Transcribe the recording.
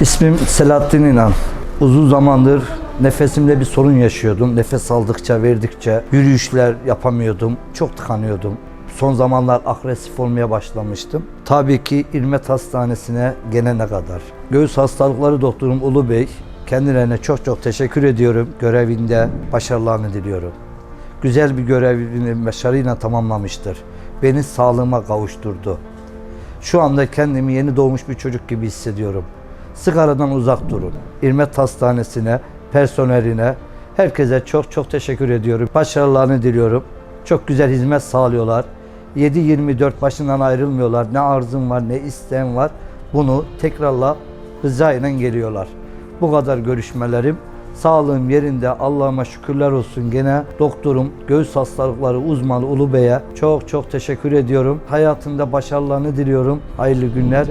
İsmim Selahattin İnan. Uzun zamandır nefesimde bir sorun yaşıyordum. Nefes aldıkça, verdikçe yürüyüşler yapamıyordum. Çok tıkanıyordum. Son zamanlar agresif olmaya başlamıştım. Tabii ki İlmet Hastanesi'ne gelene kadar. Göğüs hastalıkları doktorum Ulu Bey, kendilerine çok çok teşekkür ediyorum. Görevinde başarılarını diliyorum. Güzel bir görevini başarıyla tamamlamıştır. Beni sağlığıma kavuşturdu. Şu anda kendimi yeni doğmuş bir çocuk gibi hissediyorum. Sigaradan uzak durun. İrmet Hastanesi'ne, personeline, herkese çok çok teşekkür ediyorum. Başarılarını diliyorum. Çok güzel hizmet sağlıyorlar. 7-24 başından ayrılmıyorlar. Ne arzum var, ne isteğim var. Bunu tekrarla rıza ile geliyorlar. Bu kadar görüşmelerim. Sağlığım yerinde Allah'ıma şükürler olsun. Gene doktorum, göğüs hastalıkları uzmanı Ulu Bey'e çok çok teşekkür ediyorum. Hayatında başarılarını diliyorum. Hayırlı günler.